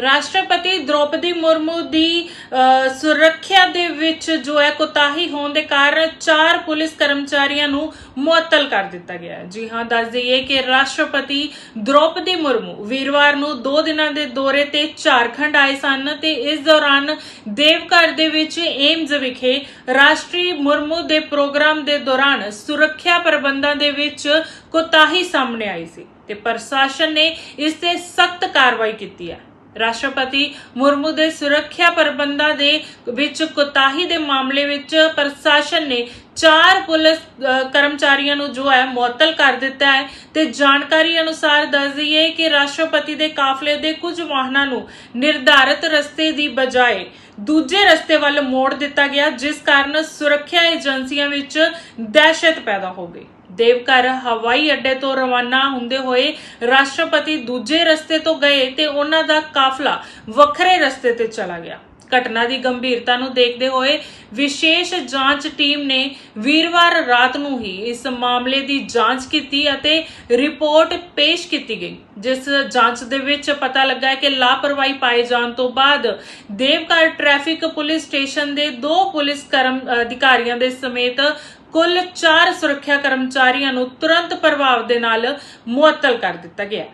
ਰਾਸ਼ਟਰਪਤੀ ਦ੍ਰੋਪਦੀ ਮੁਰਮੂ ਦੀ ਸੁਰੱਖਿਆ ਦੇ ਵਿੱਚ ਜੋ ਹੈ ਕੋਤਾਹੀ ਹੋਣ ਦੇ ਕਾਰਨ ਚਾਰ ਪੁਲਿਸ ਕਰਮਚਾਰੀਆਂ ਨੂੰ ਮੁਅੱਤਲ ਕਰ ਦਿੱਤਾ ਗਿਆ ਹੈ। ਜੀ ਹਾਂ, ਦੱਸ ਦਈਏ ਕਿ ਰਾਸ਼ਟਰਪਤੀ ਦ੍ਰੋਪਦੀ ਮੁਰਮੂ ਵੀਰਵਾਰ ਨੂੰ 2 ਦਿਨਾਂ ਦੇ ਦੌਰੇ ਤੇ ਝਾਰਖੰਡ ਆਏ ਸਨ ਤੇ ਇਸ ਦੌਰਾਨ ਦੇਵਘਰ ਦੇ ਵਿੱਚ ਏਮਜ਼ ਵਿਖੇ ਰਾਸ਼ਟਰੀ ਮੁਰਮੂ ਦੇ ਪ੍ਰੋਗਰਾਮ ਦੇ ਦੌਰਾਨ ਸੁਰੱਖਿਆ ਪ੍ਰਬੰਧਾਂ ਦੇ ਵਿੱਚ ਕੋਤਾਹੀ ਸਾਹਮਣੇ ਆਈ ਸੀ ਤੇ ਪ੍ਰਸ਼ਾਸਨ ਨੇ ਇਸ ਤੇ ਸਖਤ ਕਾਰਵਾਈ ਕੀਤੀ ਹੈ। ਰਾਸ਼ਟਰਪਤੀ ਮੁਰਮੂ ਦੇ ਸੁਰੱਖਿਆ ਪ੍ਰਬੰਧਾਂ ਦੇ ਵਿੱਚ ਕੋਤਾਹੀ ਦੇ ਮਾਮਲੇ ਵਿੱਚ ਪ੍ਰਸ਼ਾਸਨ ਨੇ ਚਾਰ ਪੁਲਿਸ ਕਰਮਚਾਰੀਆਂ ਨੂੰ ਜੋ ਹੈ ਮੁਅੱਤਲ ਕਰ ਦਿੱਤਾ ਹੈ ਤੇ ਜਾਣਕਾਰੀ ਅਨੁਸਾਰ ਦੱਸ ਦਈਏ ਕਿ ਰਾਸ਼ਟਰਪਤੀ ਦੇ ਕਾਫਲੇ ਦੇ ਕੁਝ ਵਾਹਨਾਂ ਨੂੰ ਨਿਰਧਾਰਤ ਰਸਤੇ ਦੀ ਬਜਾਏ ਦੂਜੇ ਰਸਤੇ ਵੱਲ ਮੋੜ ਦਿੱਤਾ ਗਿਆ, ਜਿਸ ਕਾਰਨ ਸੁਰੱਖਿਆ ਏਜੰਸੀਆਂ ਵਿੱਚ ਦਹਿਸ਼ਤ ਪੈਦਾ ਹੋ ਗਈ। ਦੇਵਘਰ ਹਵਾਈ ਅੱਡੇ ਤੋਂ ਰਵਾਨਾ ਹੁੰਦੇ ਹੋਏ ਰਾਸ਼ਟਰਪਤੀ ਦੂਜੇ ਰਸਤੇ ਤੋਂ ਗਏ ਤੇ ਉਹਨਾਂ ਦਾ ਕਾਫਲਾ ਵੱਖਰੇ ਰਸਤੇ ਤੇ ਚਲਾ ਗਿਆ। ਘਟਨਾ ਦੀ ਗੰਭੀਰਤਾ ਨੂੰ ਦੇਖਦੇ ਹੋਏ ਵਿਸ਼ੇਸ਼ ਜਾਂਚ ਟੀਮ ਨੇ ਵੀਰਵਾਰ ਰਾਤ ਨੂੰ ਹੀ ਇਸ ਮਾਮਲੇ ਦੀ ਜਾਂਚ ਕੀਤੀ ਅਤੇ ਰਿਪੋਰਟ ਪੇਸ਼ ਕੀਤੀ ਗਈ, ਜਿਸ ਜਾਂਚ ਦੇ ਵਿੱਚ ਪਤਾ ਲੱਗਾ ਕਿ ਲਾਪਰਵਾਹੀ ਪਾਏ ਜਾਣ ਤੋਂ ਬਾਅਦ ਦੇਵਘਰ ਟ੍ਰੈਫਿਕ ਪੁਲਿਸ ਸਟੇਸ਼ਨ ਦੇ ਦੋ ਪੁਲਿਸ ਕਰਮ, ਅਧਿਕਾਰੀਆਂ ਦੇ ਸਮੇਤ ਕੁੱਲ 4 ਸੁਰੱਖਿਆ ਕਰਮਚਾਰੀਆਂ ਨੂੰ ਤੁਰੰਤ ਪ੍ਰਭਾਵ ਦੇ ਨਾਲ ਮੁਅੱਤਲ ਕਰ ਦਿੱਤਾ ਗਿਆ।